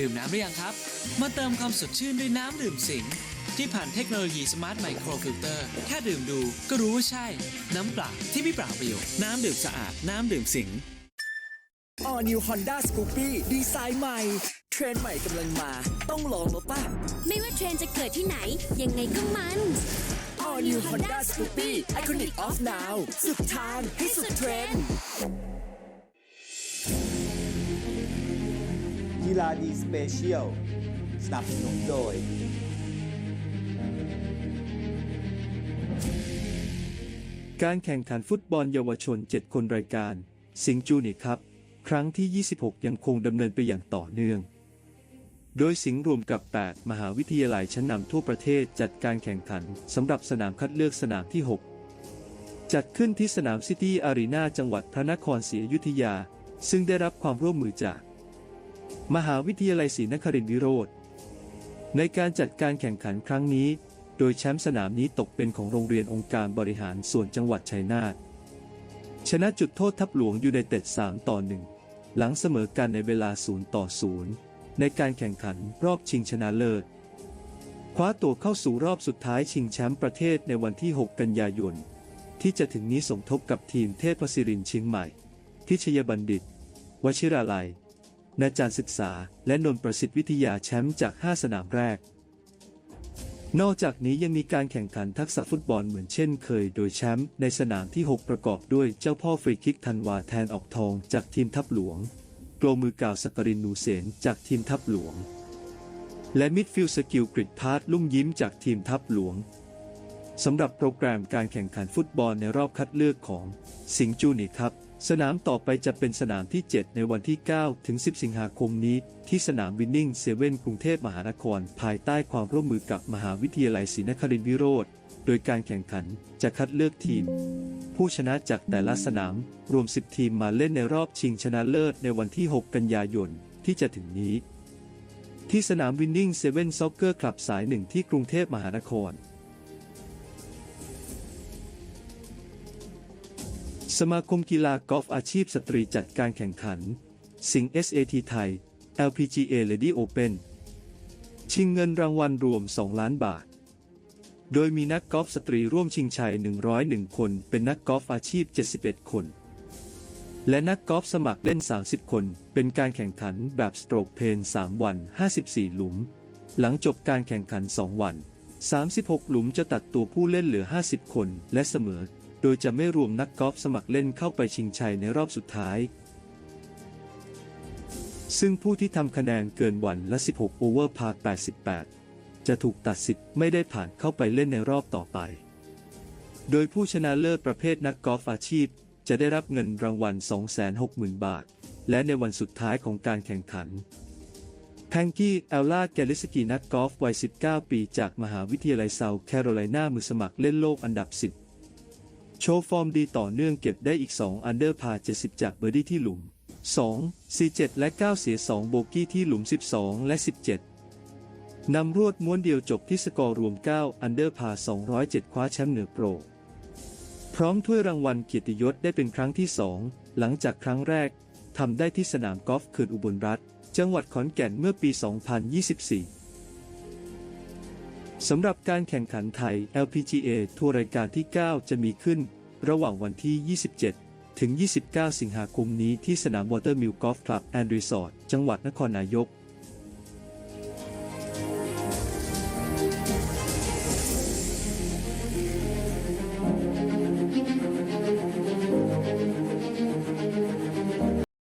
ดื่มน้ำหรือยังครับ มาเติมความสดชื่นด้วยน้ำดื่มสิง ที่ผ่านเทคโนโลยีสมาร์ทไมโครฟิลเตอร์แค่ดื่มดูก็รู้ว่าใช่ น้ำเปล่าที่ไม่เปล่าประโยชน์น้ำดื่มสะอาด น้ำดื่มสิง All New Honda Scoopy ดีไซน์ใหม่ เทรนด์ใหม่กำลังมา ต้องลองแล้วป่ะ ไม่ว่าเทรนด์จะเกิดที่ไหน ยังไงก็มัน All New Honda Scoopy Iconic of Now สุดทางให้สุดเทรนด์ กีฬาดีสเปเชียลสนับสนุนโดย การแข่งขันฟุตบอลเยาวชน 7 คนรายการ สิงห์จูเนียร์ครับ ครั้งที่ 26 ยังคงดำเนินไปอย่างต่อเนื่อง โดยสิงห์รวมกับ 8 มหาวิทยาลัยชั้นนำทั่วประเทศจัดการแข่งขันสำหรับสนามคัดเลือกสนามที่ 6 จัดขึ้นที่สนามซิตี้อารีนาจังหวัดพระนครศรีอยุธยา ซึ่งได้รับความร่วมมือจาก มหาวิทยาลัยศรีนครินทรวิโรธในการจัดการแข่งขันครั้งนี้ โดยแชมป์สนามนี้ตกเป็นของโรงเรียนองค์การบริหารส่วนจังหวัดชัยนาทชนะจุดโทษทับหลวงยูไนเต็ด 3 ต่อ 1 หลังเสมอกันในเวลา 0 ต่อ 0 ในการแข่งขันรอบชิงชนะเลิศ คว้าตัวเข้าสู่รอบสุดท้ายชิงแชมป์ประเทศในวันที่ 6 กันยายน ที่จะถึงนี้สมทบกับทีมเทพศิรินเชียงใหม่พิชยบัณฑิต วชิราลัย นาจารศึกษา และนนท์ประสิทธิวิทยาแชมป์จาก 5 สนามแรก นอกจากนี้ยังมีการแข่งขันทักษะฟุตบอลเหมือนเช่นเคย โดยแชมป์ในสนามที่ 6 ประกอบด้วยเจ้าพ่อฟรีคิกธันวาแทนออกทองจากทีมทัพหลวงโกลมือกาวสักรินนูเสนจากทีมทัพหลวง และมิดฟิลด์สกิลกริดพาร์ทลุ่งยิ้มจากทีมทัพหลวงสำหรับโปรแกรมการแข่งขันฟุตบอลในรอบคัดเลือกของสิงห์จูเนียครับ สนามต่อไปจะเป็นสนามที่ 7 ในวันที่ 9 ถึง 10 สิงหาคมนี้ ที่สนามวินนิ่งเซเว่นกรุงเทพมหานคร ภายใต้ความร่วมมือกับมหาวิทยาลัยศรีนครินทรวิโรธโดยการแข่งขันจะคัดเลือกทีม ผู้ชนะจากแต่ละสนาม รวม 10 ทีมมาเล่นในรอบชิงชนะเลิศในวันที่ 6 กันยายนที่จะถึงนี้ ที่สนามวินนิ่งเซเว่นซ็อกเกอร์คลับสายหนึ่งที่กรุงเทพมหานคร สมาคมกีฬากอล์ฟอาชีพสตรีจัดการแข่งขัน สิงห์ SAT ไทย LPGA Lady Open ชิงเงินรางวัลรวม 2 ล้านบาท โดยมีนักกอล์ฟสตรีร่วมชิงชัย 101 คน เป็นนักกอล์ฟอาชีพ 71 คน และนักกอล์ฟสมัครเล่น 30 คน เป็นการแข่งขันแบบสโตรกเพน 3 วัน 54 หลุม หลังจบการแข่งขัน 2 วัน 36 หลุมจะตัดตัวผู้เล่นเหลือ 50 คน และเสมอ โดยจะไม่รวมนักกอล์ฟสมัครเล่นเข้าไปชิงชัยในรอบสุดท้าย ซึ่งผู้ที่ทำคะแนนเกินวันละ 16 โอเวอร์พา88 จะถูกตัดสิทธิ์ไม่ได้ผ่านเข้าไปเล่นในรอบต่อไป โดยผู้ชนะเลิศประเภทนักกอล์ฟอาชีพ จะได้รับเงินรางวัล 260,000 บาท และในวันสุดท้ายของการแข่งขันแพงกี้แอลลาแกลิสกีนักกอล์ฟวัย 19 ปีจากมหาวิทยาลัยเซาท์แคโรไลนามือสมัครเล่นโลกอันดับ 10 โชว์ฟอร์มดีต่อเนื่องเก็บได้อีก 2 อันเดอร์พา 70 จากเบอร์ดี้ที่หลุม 2 47 และ 9 เสีย 2 โบกี้ที่หลุม 12 และ 17 นำรวดม้วนเดียวจบที่สกอร์รวม 9 อันเดอร์พา 207 คว้าแชมป์เหนือโปร พร้อมถ้วยรางวัลเกียรติยศได้เป็นครั้งที่ 2 หลังจากครั้งแรกทำได้ที่สนามกอล์ฟเขื่อนอุบลรัฐ จังหวัดขอนแก่นเมื่อปี 2024 สำหรับการแข่งขันไทย LPGA ทัวร์รายการที่ 9 จะมีขึ้น ระหว่างวันที่ 27 ถึง 29 สิงหาคมนี้ที่สนามวอเตอร์มิลกอล์ฟคลับแอนด์รีสอร์ทจังหวัดนครนายก